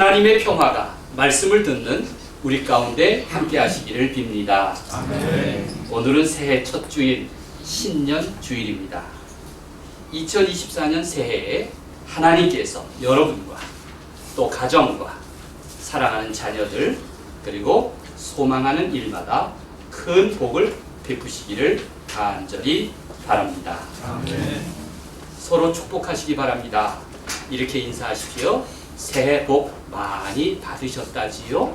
하나님의 평화가 말씀을 듣는 우리 가운데 함께 하시기를 빕니다. 오늘은 새해 첫 주일 신년 주일입니다. 2024년 새해에 하나님께서 여러분과 또 가정과 사랑하는 자녀들 그리고 소망하는 일마다 큰 복을 베푸시기를 간절히 바랍니다. 서로 축복하시기 바랍니다. 이렇게 인사하십시오. 새해 복 많이 받으셨다지요?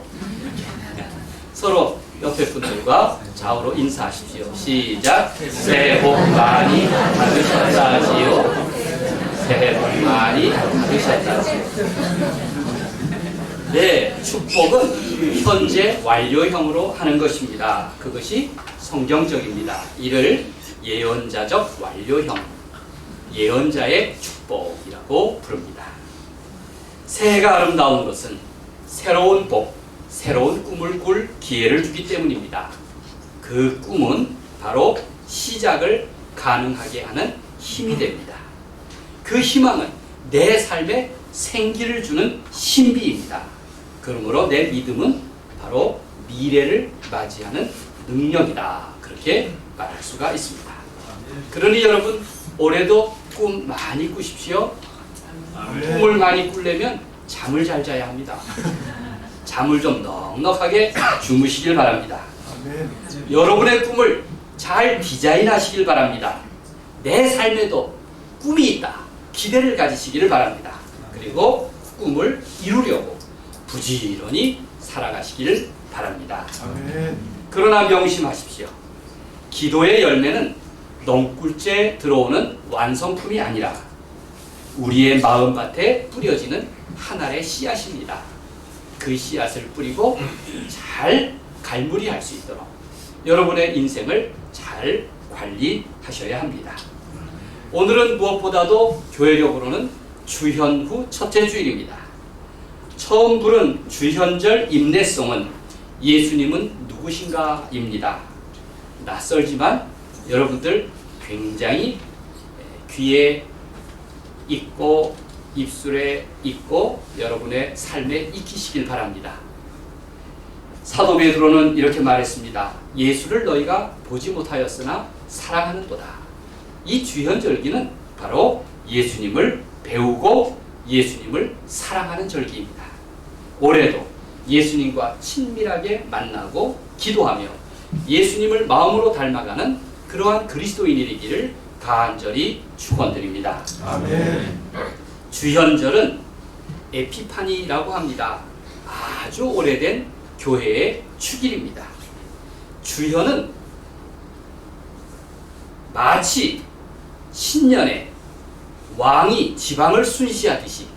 네. 서로 옆에 분들과 좌우로 인사하십시오. 시작. 새해 복 많이 받으셨다지요? 새해 복 많이 받으셨다지요? 네, 축복은 현재 완료형으로 하는 것입니다. 그것이 성경적입니다. 이를 예언자적 완료형, 예언자의 축복이라고 부릅니다. 새해가 아름다운 것은 새로운 복, 새로운 꿈을 꿀 기회를 주기 때문입니다. 그 꿈은 바로 시작을 가능하게 하는 힘이 됩니다. 그 희망은 내 삶에 생기를 주는 신비입니다. 그러므로 내 믿음은 바로 미래를 맞이하는 능력이다. 그렇게 말할 수가 있습니다. 그러니 여러분 올해도 꿈 많이 꾸십시오. 꿈을 많이 꾸려면 잠을 잘 자야 합니다. 잠을 좀 넉넉하게 주무시길 바랍니다. 여러분의 꿈을 잘 디자인하시길 바랍니다. 내 삶에도 꿈이 있다. 기대를 가지시기를 바랍니다. 그리고 꿈을 이루려고 부지런히 살아가시기를 바랍니다. 그러나 명심하십시오. 기도의 열매는 넝굴째 들어오는 완성품이 아니라 우리의 마음밭에 뿌려지는 하나의 씨앗입니다. 그 씨앗을 뿌리고 잘 갈무리할 수 있도록 여러분의 인생을 잘 관리하셔야 합니다. 오늘은 무엇보다도 교회력으로는 주현 후 첫째 주일입니다. 처음 부른 주현절 임내송은 예수님은 누구신가입니다. 낯설지만 여러분들 굉장히 귀에 있고 입술에 있고 여러분의 삶에 익히시길 바랍니다. 사도 베드로는 이렇게 말했습니다. 예수를 너희가 보지 못하였으나 사랑하는도다. 이 주현절기는 바로 예수님을 배우고 예수님을 사랑하는 절기입니다. 올해도 예수님과 친밀하게 만나고 기도하며 예수님을 마음으로 닮아가는 그러한 그리스도인이 되기를 간절히 축원드립니다. 아멘. 주현절은 에피파니라고 합니다. 아주 오래된 교회의 축일입니다. 주현은 마치 신년에 왕이 지방을 순시하듯이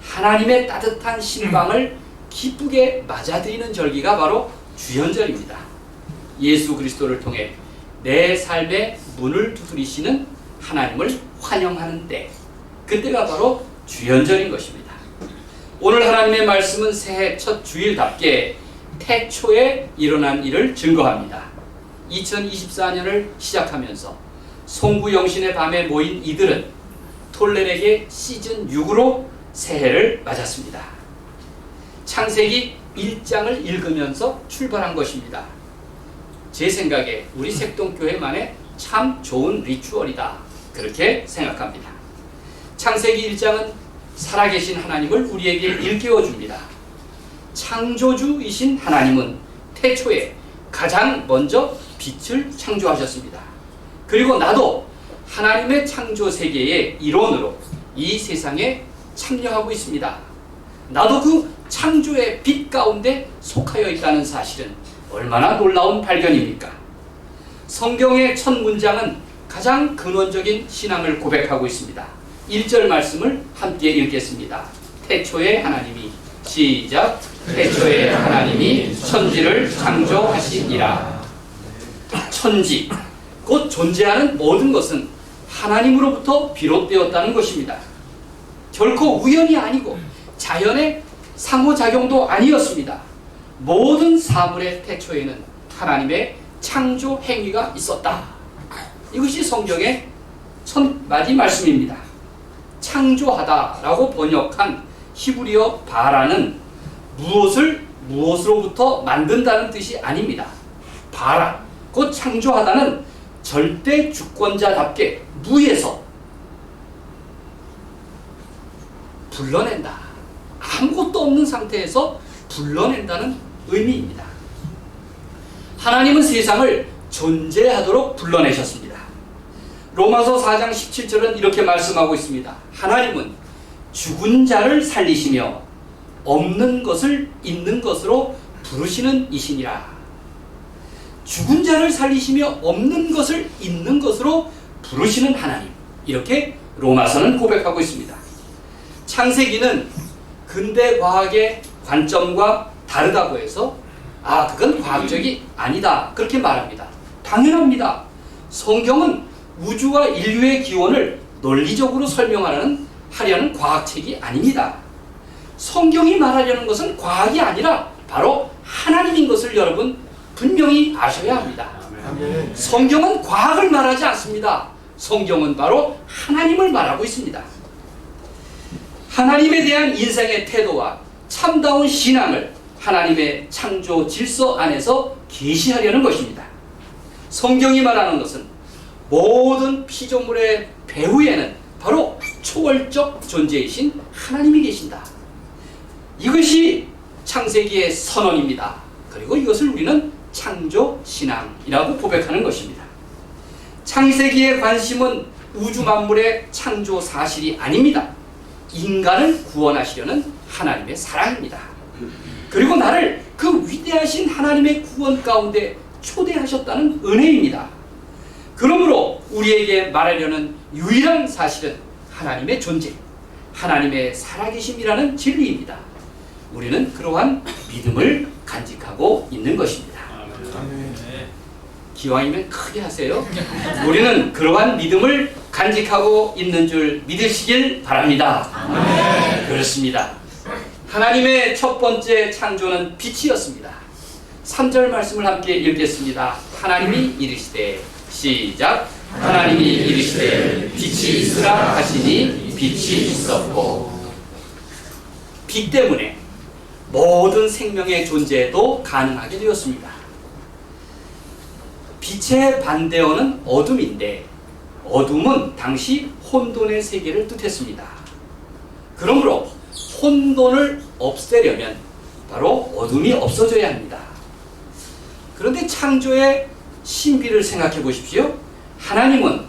하나님의 따뜻한 신방을 기쁘게 맞아들이는 절기가 바로 주현절입니다. 예수 그리스도를 통해 내 삶의 문을 두드리시는 하나님을 환영하는 때, 그때가 바로 주현절인 것입니다. 오늘 하나님의 말씀은 새해 첫 주일답게 태초에 일어난 일을 증거합니다. 2024년을 시작하면서 송구 영신의 밤에 모인 이들은 톨레에게 시즌 6으로 새해를 맞았습니다. 창세기 1장을 읽으면서 출발한 것입니다. 제 생각에 우리 색동교회만의 참 좋은 리추얼이다. 그렇게 생각합니다. 창세기 1장은 살아계신 하나님을 우리에게 일깨워 줍니다. 창조주이신 하나님은 태초에 가장 먼저 빛을 창조하셨습니다. 그리고 나도 하나님의 창조 세계의 일원으로 이 세상에 참여하고 있습니다. 나도 그 창조의 빛 가운데 속하여 있다는 사실은 얼마나 놀라운 발견입니까? 성경의 첫 문장은 가장 근원적인 신앙을 고백하고 있습니다. 1절 말씀을 함께 읽겠습니다. 태초에 하나님이 시작 태초에 하나님이 천지를 창조하시니라 천지 곧 존재하는 모든 것은 하나님으로부터 비롯되었다는 것입니다. 결코 우연이 아니고 자연의 상호작용도 아니었습니다. 모든 사물의 태초에는 하나님의 창조 행위가 있었다. 이것이 성경의 첫 마디 말씀입니다. 창조하다라고 번역한 히브리어 바라는 무엇을 무엇으로부터 만든다는 뜻이 아닙니다. 바라, 곧 창조하다는 절대 주권자답게 무에서 불러낸다. 아무것도 없는 상태에서 불러낸다는 의미입니다. 하나님은 세상을 존재하도록 불러내셨습니다. 로마서 4장 17절은 이렇게 말씀하고 있습니다. 하나님은 죽은 자를 살리시며 없는 것을 있는 것으로 부르시는 이시니라. 죽은 자를 살리시며 없는 것을 있는 것으로 부르시는 하나님. 이렇게 로마서는 고백하고 있습니다. 창세기는 근대 과학의 관점과 다르다고 해서 아, 그건 과학적이 아니다. 그렇게 말합니다. 당연합니다. 성경은 우주와 인류의 기원을 논리적으로 설명하는 하려는 과학책이 아닙니다. 성경이 말하려는 것은 과학이 아니라 바로 하나님인 것을 여러분 분명히 아셔야 합니다. 성경은 과학을 말하지 않습니다. 성경은 바로 하나님을 말하고 있습니다. 하나님에 대한 인생의 태도와 참다운 신앙을 하나님의 창조 질서 안에서 계시하려는 것입니다. 성경이 말하는 것은 모든 피조물의 배후에는 바로 초월적 존재이신 하나님이 계신다. 이것이 창세기의 선언입니다. 그리고 이것을 우리는 창조 신앙이라고 고백하는 것입니다. 창세기의 관심은 우주 만물의 창조 사실이 아닙니다. 인간을 구원하시려는 하나님의 사랑입니다. 그리고 나를 그 위대하신 하나님의 구원 가운데 초대하셨다는 은혜입니다. 그러므로 우리에게 말하려는 유일한 사실은 하나님의 존재, 하나님의 살아계심이라는 진리입니다. 우리는 그러한 믿음을 간직하고 있는 것입니다. 기왕이면 크게 하세요. 우리는 그러한 믿음을 간직하고 있는 줄 믿으시길 바랍니다. 그렇습니다. 하나님의 첫 번째 창조는 빛이었습니다. 3절 말씀을 함께 읽겠습니다. 하나님이 이르시되 시작 하나님이 이르시되 빛이 있으라 하시니 빛이 있었고 빛 때문에 모든 생명의 존재도 가능하게 되었습니다. 빛의 반대어는 어둠인데 어둠은 당시 혼돈의 세계를 뜻했습니다. 그러므로 혼돈을 없애려면 바로 어둠이 없어져야 합니다. 그런데 창조의 신비를 생각해 보십시오. 하나님은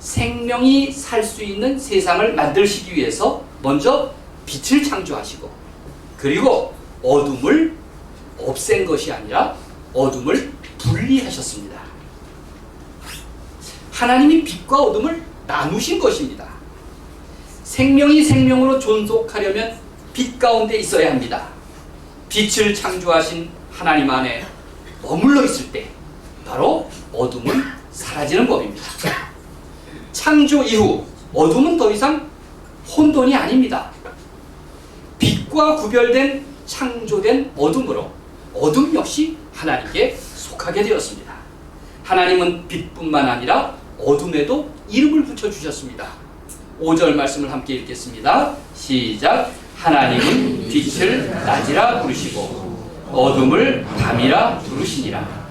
생명이 살 수 있는 세상을 만들시기 위해서 먼저 빛을 창조하시고 그리고 어둠을 없앤 것이 아니라 어둠을 분리하셨습니다. 하나님이 빛과 어둠을 나누신 것입니다. 생명이 생명으로 존속하려면 빛 가운데 있어야 합니다. 빛을 창조하신 하나님 안에 머물러 있을 때 바로 어둠은 사라지는 법입니다. 창조 이후 어둠은 더 이상 혼돈이 아닙니다. 빛과 구별된 창조된 어둠으로 어둠 역시 하나님께 속하게 되었습니다. 하나님은 빛뿐만 아니라 어둠에도 이름을 붙여 주셨습니다. 5절 말씀을 함께 읽겠습니다. 시작. 하나님은 빛을 낮이라 부르시고 어둠을 밤이라 부르시니라.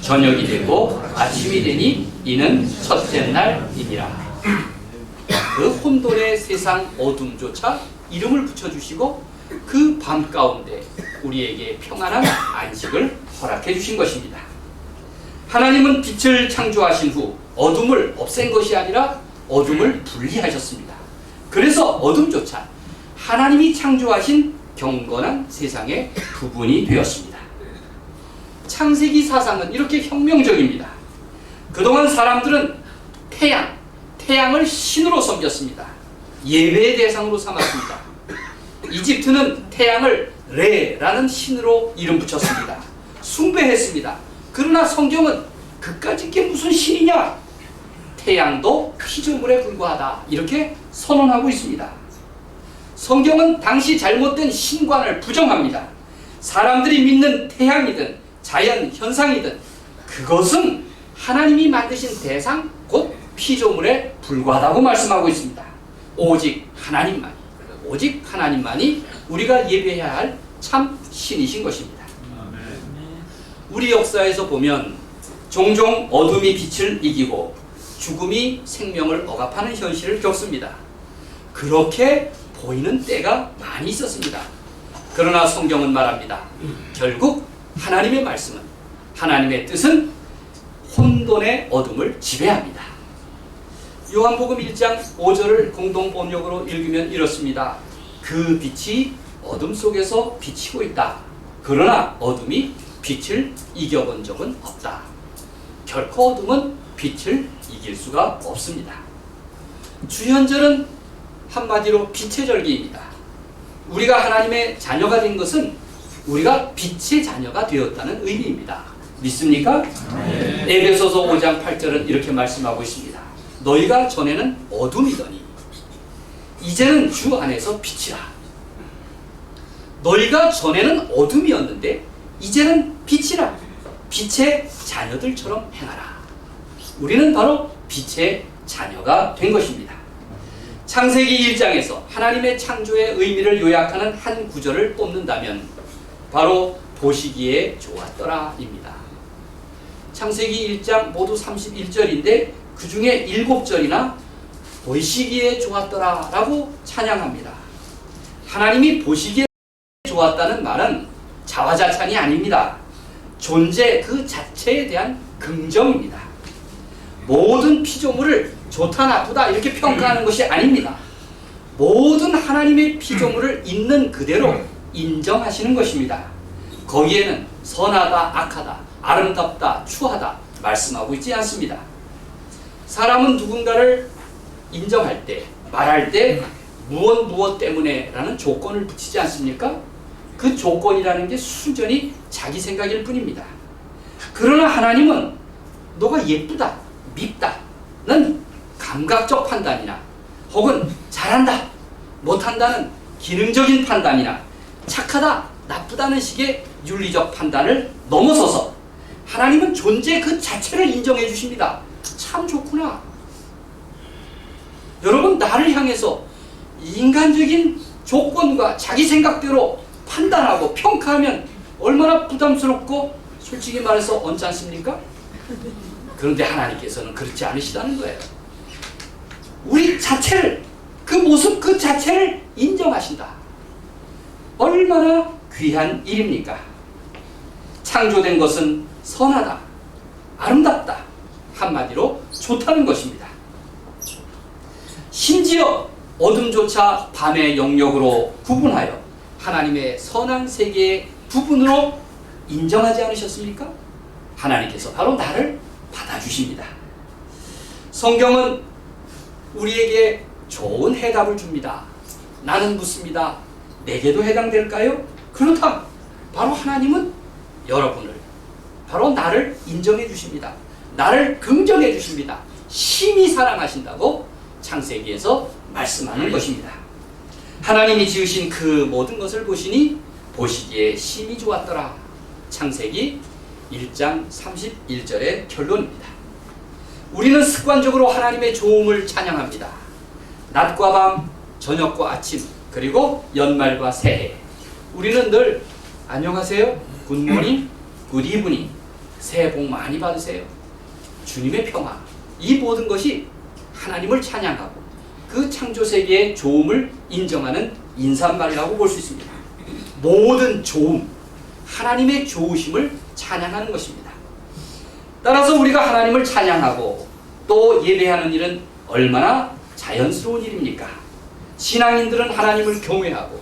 저녁이 되고 아침이 되니 이는 첫째 날이니라. 그 혼돈의 세상 어둠조차 이름을 붙여주시고 그 밤 가운데 우리에게 평안한 안식을 허락해 주신 것입니다. 하나님은 빛을 창조하신 후 어둠을 없앤 것이 아니라 어둠을 분리하셨습니다. 그래서 어둠조차 하나님이 창조하신 경건한 세상의 부분이 되었습니다. 창세기 사상은 이렇게 혁명적입니다. 그동안 사람들은 태양, 태양을 신으로 섬겼습니다. 예배의 대상으로 삼았습니다. 이집트는 태양을 레라는 신으로 이름 붙였습니다. 숭배했습니다. 그러나 성경은 그까짓 게 무슨 신이냐? 태양도 피조물에 불과하다. 이렇게 선언하고 있습니다. 성경은 당시 잘못된 신관을 부정합니다. 사람들이 믿는 태양이든 자연 현상이든 그것은 하나님이 만드신 대상 곧 피조물에 불과하다고 말씀하고 있습니다. 오직 하나님만 오직 하나님만이 우리가 예배해야 할 참 신이신 것입니다. 우리 역사에서 보면 종종 어둠이 빛을 이기고 죽음이 생명을 억압하는 현실을 겪습니다. 그렇게 보이는 때가 많이 있었습니다. 그러나 성경은 말합니다. 결국 하나님의 말씀은 하나님의 뜻은 혼돈의 어둠을 지배합니다. 요한복음 1장 5절을 공동 번역으로 읽으면 이렇습니다. 그 빛이 어둠 속에서 비치고 있다. 그러나 어둠이 빛을 이겨본 적은 없다. 결코 어둠은 빛을 이길 수가 없습니다. 주현절은 한마디로 빛의 절기입니다. 우리가 하나님의 자녀가 된 것은 우리가 빛의 자녀가 되었다는 의미입니다. 믿습니까? 에베소서 5장 8절은 이렇게 말씀하고 있습니다. 너희가 전에는 어둠이더니 이제는 주 안에서 빛이라. 너희가 전에는 어둠이었는데 이제는 빛이라. 빛의 자녀들처럼 행하라. 우리는 바로 빛의 자녀가 된 것입니다. 창세기 1장에서 하나님의 창조의 의미를 요약하는 한 구절을 뽑는다면 바로 보시기에 좋았더라입니다. 창세기 1장 모두 31절인데 그 중에 7절이나 보시기에 좋았더라라고 찬양합니다. 하나님이 보시기에 좋았다는 말은 자화자찬이 아닙니다. 존재 그 자체에 대한 긍정입니다. 모든 피조물을 좋다 나쁘다 이렇게 평가하는 것이 아닙니다. 모든 하나님의 피조물을 있는 그대로 인정하시는 것입니다. 거기에는 선하다, 악하다, 아름답다, 추하다 말씀하고 있지 않습니다. 사람은 누군가를 인정할 때, 말할 때 무엇 무엇 때문에라는 조건을 붙이지 않습니까? 그 조건이라는 게 순전히 자기 생각일 뿐입니다. 그러나 하나님은 너가 예쁘다, 밉다는 감각적 판단이나 혹은 잘한다, 못한다는 기능적인 판단이나 착하다, 나쁘다는 식의 윤리적 판단을 넘어서서 하나님은 존재 그 자체를 인정해 주십니다. 참 좋구나. 여러분 나를 향해서 인간적인 조건과 자기 생각대로 판단하고 평가하면 얼마나 부담스럽고 솔직히 말해서 언짢습니까? 그런데 하나님께서는 그렇지 않으시다는 거예요. 우리 자체를 그 모습 그 자체를 인정하신다. 얼마나 귀한 일입니까? 창조된 것은 선하다, 아름답다, 한마디로 좋다는 것입니다. 심지어 어둠조차 밤의 영역으로 구분하여 하나님의 선한 세계의 부분으로 인정하지 않으셨습니까? 하나님께서 바로 나를 받아주십니다. 성경은 우리에게 좋은 해답을 줍니다. 나는 묻습니다. 내게도 해당될까요? 그렇다. 바로 하나님은 여러분을, 바로 나를 인정해 주십니다. 나를 긍정해 주십니다. 심히 사랑하신다고 창세기에서 말씀하는 것입니다. 하나님이 지으신 그 모든 것을 보시니 보시기에 심히 좋았더라. 창세기 1장 31절의 결론입니다. 우리는 습관적으로 하나님의 좋음을 찬양합니다. 낮과 밤, 저녁과 아침, 그리고 연말과 새해. 우리는 늘 안녕하세요, 굿모닝, 굿이브닝, 새해 복 많이 받으세요. 주님의 평화. 이 모든 것이 하나님을 찬양하고 그 창조 세계의 좋음을 인정하는 인사말이라고 볼 수 있습니다. 모든 좋음, 하나님의 좋으심을 찬양하는 것입니다. 따라서 우리가 하나님을 찬양하고 또 예배하는 일은 얼마나 자연스러운 일입니까? 신앙인들은 하나님을 경외하고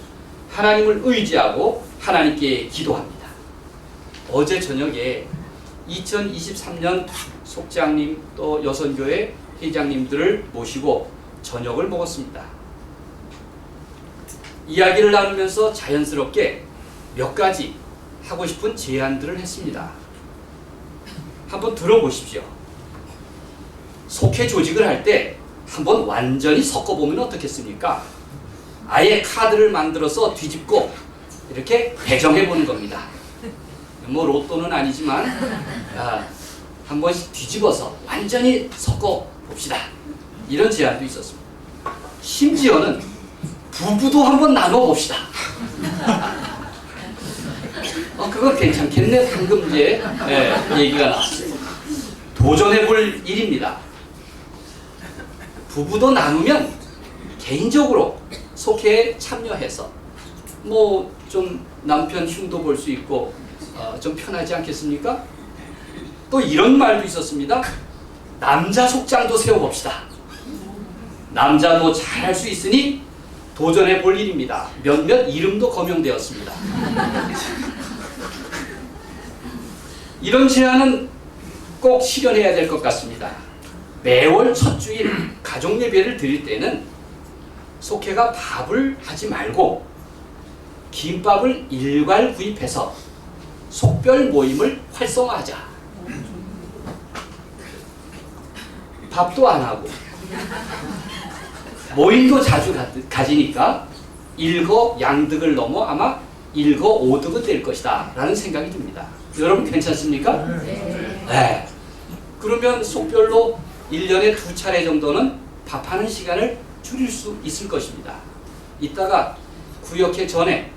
하나님을 의지하고 하나님께 기도합니다. 어제 저녁에 2023년 속장님 또 여선교회 회장님들을 모시고 저녁을 먹었습니다. 이야기를 나누면서 자연스럽게 몇 가지 하고 싶은 제안들을 했습니다. 한번 들어보십시오. 속회 조직을 할 때 한번 완전히 섞어보면 어떻겠습니까? 아예 카드를 만들어서 뒤집고 이렇게 배정해 보는 겁니다. 뭐 로또는 아니지만 아, 한 번씩 뒤집어서 완전히 섞어 봅시다. 이런 제안도 있었습니다. 심지어는 부부도 한번 나눠봅시다. 어, 그거 괜찮겠네. 방금 이제 예, 얘기가 나왔어요. 도전해볼 일입니다. 부부도 나누면 개인적으로 속회에 참여해서 뭐 좀 남편 흉도 볼 수 있고 어, 좀 편하지 않겠습니까? 또 이런 말도 있었습니다. 남자 속장도 세워봅시다. 남자도 잘할 수 있으니 도전해 볼 일입니다. 몇몇 이름도 거명되었습니다. 이런 제안은 꼭 실현해야 될 것 같습니다. 매월 첫 주일 가족 예배를 드릴 때는 속회가 밥을 하지 말고 김밥을 일괄 구입해서 속별 모임을 활성화하자. 밥도 안 하고 모임도 자주 가, 가지니까 일거 양득을 넘어 아마 일거 오득은 될 것이다 라는 생각이 듭니다. 여러분 괜찮습니까? 네. 그러면 속별로 1년에 두 차례 정도는 밥하는 시간을 줄일 수 있을 것입니다. 이따가 구역회 전에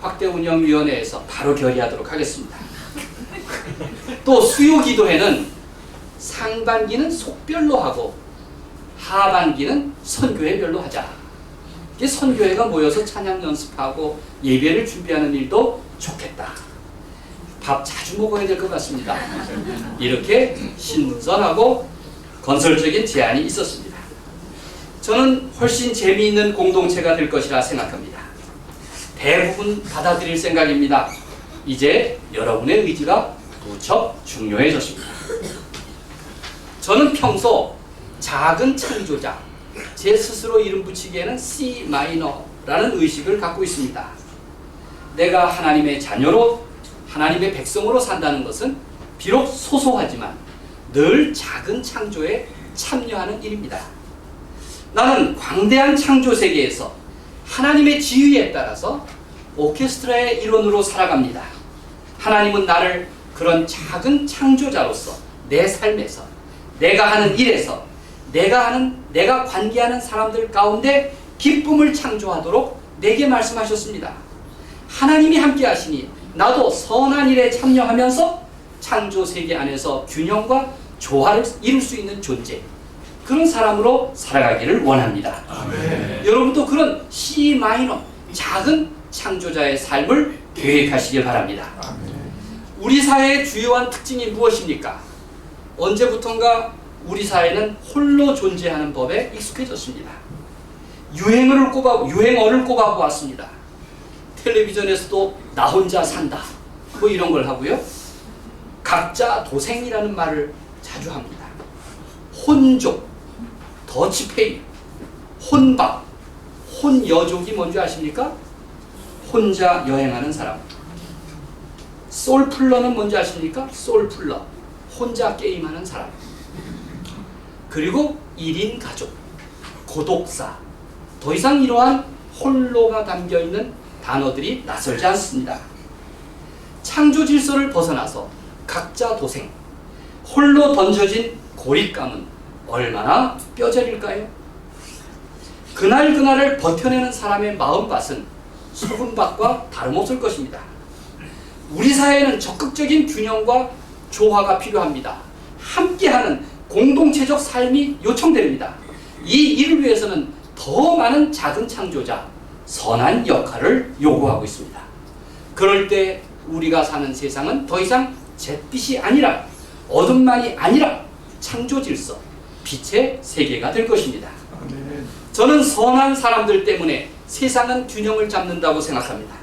확대운영위원회에서 바로 결의하도록 하겠습니다. 또 수요기도회는 상반기는 속별로 하고 하반기는 선교회별로 하자. 이게 선교회가 모여서 찬양 연습하고 예배를 준비하는 일도 좋겠다. 밥 자주 먹어야 될 것 같습니다. 이렇게 신선하고 건설적인 제안이 있었습니다. 저는 훨씬 재미있는 공동체가 될 것이라 생각합니다. 대부분 받아들일 생각입니다. 이제 여러분의 의지가 무척 중요해졌습니다. 저는 평소 작은 창조자, 제 스스로 이름 붙이기에는 C 마이너라는 의식을 갖고 있습니다. 내가 하나님의 자녀로 하나님의 백성으로 산다는 것은 비록 소소하지만 늘 작은 창조에 참여하는 일입니다. 나는 광대한 창조 세계에서 하나님의 지휘에 따라서 오케스트라의 일원으로 살아갑니다. 하나님은 나를 그런 작은 창조자로서 내 삶에서 내가 하는 일에서 내가 하는 내가 관계하는 사람들 가운데 기쁨을 창조하도록 내게 말씀하셨습니다. 하나님이 함께 하시니 나도 선한 일에 참여하면서 창조 세계 안에서 균형과 조화를 이룰 수 있는 존재 그런 사람으로 살아가기를 원합니다. 여러분도 그런 C 마이너 작은 창조자의 삶을 계획하시길 바랍니다. 우리 사회의 주요한 특징이 무엇입니까? 언제부턴가 우리 사회는 홀로 존재하는 법에 익숙해졌습니다. 유행어를 꼽아 유행어를 꼽아 보았습니다. 텔레비전에서도 나 혼자 산다 뭐 이런 걸 하고요. 각자 도생이라는 말을 자주 합니다. 혼족, 더치페이, 혼밥, 혼여족이 뭔지 아십니까? 혼자 여행하는 사람. 솔플러는 뭔지 아십니까? 솔플러. 혼자 게임하는 사람. 그리고 1인 가족, 고독사. 더 이상 이러한 홀로가 담겨 있는 단어들이 낯설지 않습니다. 창조 질서를 벗어나서 각자 도생, 홀로 던져진 고립감은 얼마나 뼈저릴까요? 그날 그날을 버텨내는 사람의 마음밭은 소금밭과 다름없을 것입니다. 우리 사회는 적극적인 균형과 조화가 필요합니다. 함께하는 공동체적 삶이 요청됩니다. 이 일을 위해서는 더 많은 작은 창조자, 선한 역할을 요구하고 있습니다. 그럴 때 우리가 사는 세상은 더 이상 잿빛이 아니라 어둠만이 아니라 창조 질서, 빛의 세계가 될 것입니다. 저는 선한 사람들 때문에 세상은 균형을 잡는다고 생각합니다.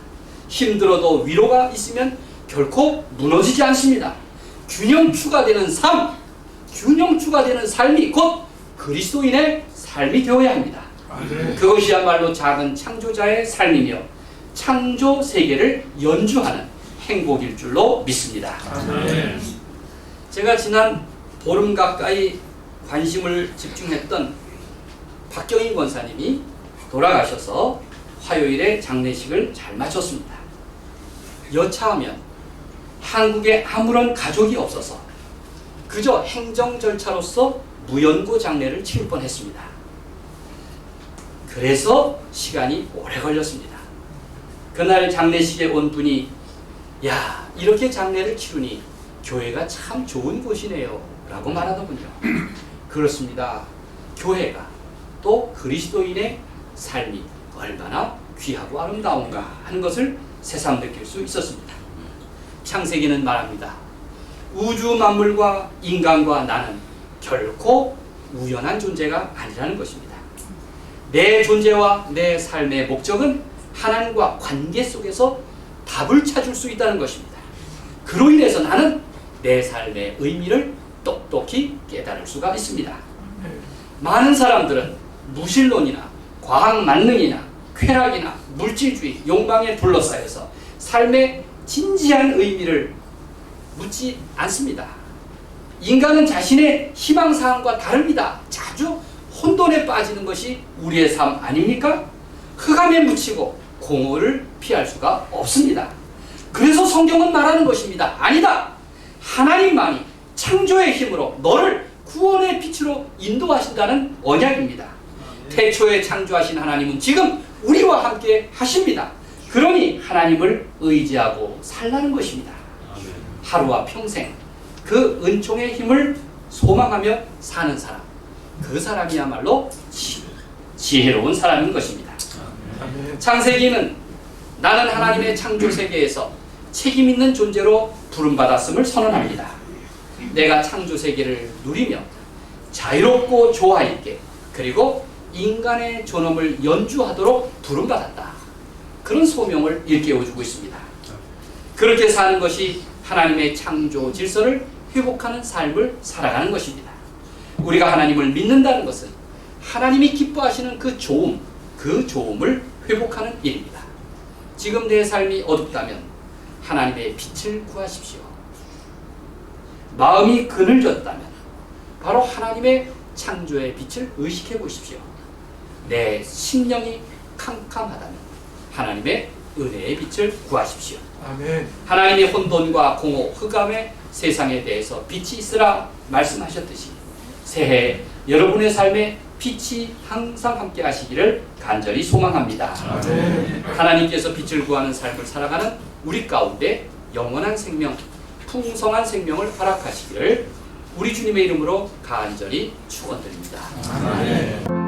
힘들어도 위로가 있으면 결코 무너지지 않습니다. 균형추가 되는 삶, 균형추가 되는 삶이 곧 그리스도인의 삶이 되어야 합니다. 그것이야말로 작은 창조자의 삶이며 창조 세계를 연주하는 행복일 줄로 믿습니다. 제가 지난 보름 가까이 관심을 집중했던 박경인 권사님이 돌아가셔서 화요일에 장례식을 잘 마쳤습니다. 여차하면 한국에 아무런 가족이 없어서 그저 행정 절차로서 무연고 장례를 치를 뻔했습니다. 그래서 시간이 오래 걸렸습니다. 그날 장례식에 온 분이 야 이렇게 장례를 치르니 교회가 참 좋은 곳이네요 라고 말하더군요. 그렇습니다. 교회가 또 그리스도인의 삶이 얼마나 귀하고 아름다운가 하는 것을 새삼 느낄 수 있었습니다. 창세기는 말합니다. 우주 만물과 인간과 나는 결코 우연한 존재가 아니라는 것입니다. 내 존재와 내 삶의 목적은 하나님과 관계 속에서 답을 찾을 수 있다는 것입니다. 그로 인해서 나는 내 삶의 의미를 똑똑히 깨달을 수가 있습니다. 많은 사람들은 무신론이나 과학 만능이나 쾌락이나 물질주의, 욕망에 둘러싸여서 삶의 진지한 의미를 묻지 않습니다. 인간은 자신의 희망사항과 다릅니다. 자주 혼돈에 빠지는 것이 우리의 삶 아닙니까? 흑암에 묻히고 공허를 피할 수가 없습니다. 그래서 성경은 말하는 것입니다. 아니다. 하나님만이 창조의 힘으로 너를 구원의 빛으로 인도하신다는 언약입니다. 태초에 창조하신 하나님은 지금 우리와 함께 하십니다. 그러니 하나님을 의지하고 살라는 것입니다. 하루와 평생 그 은총의 힘을 소망하며 사는 사람. 그 사람이야말로 지, 지혜로운 사람인 것입니다. 창세기는 나는 하나님의 창조 세계에서 책임 있는 존재로 부름받았음을 선언합니다. 내가 창조 세계를 누리며 자유롭고 조화 있게 그리고 인간의 존엄을 연주하도록 부름받았다. 그런 소명을 일깨워주고 있습니다. 그렇게 사는 것이 하나님의 창조 질서를 회복하는 삶을 살아가는 것입니다. 우리가 하나님을 믿는다는 것은 하나님이 기뻐하시는 그 좋음, 그 좋음을 회복하는 일입니다. 지금 내 삶이 어둡다면 하나님의 빛을 구하십시오. 마음이 그늘졌다면 바로 하나님의 창조의 빛을 의식해 보십시오. 내 심령이 캄캄하다면 하나님의 은혜의 빛을 구하십시오. 아멘. 하나님의 혼돈과 공허, 흑암의 세상에 대해서 빛이 있으라 말씀하셨듯이 새해 여러분의 삶에 빛이 항상 함께 하시기를 간절히 소망합니다. 아멘. 하나님께서 빛을 구하는 삶을 살아가는 우리 가운데 영원한 생명, 풍성한 생명을 허락하시기를 우리 주님의 이름으로 간절히 축원드립니다. 아멘.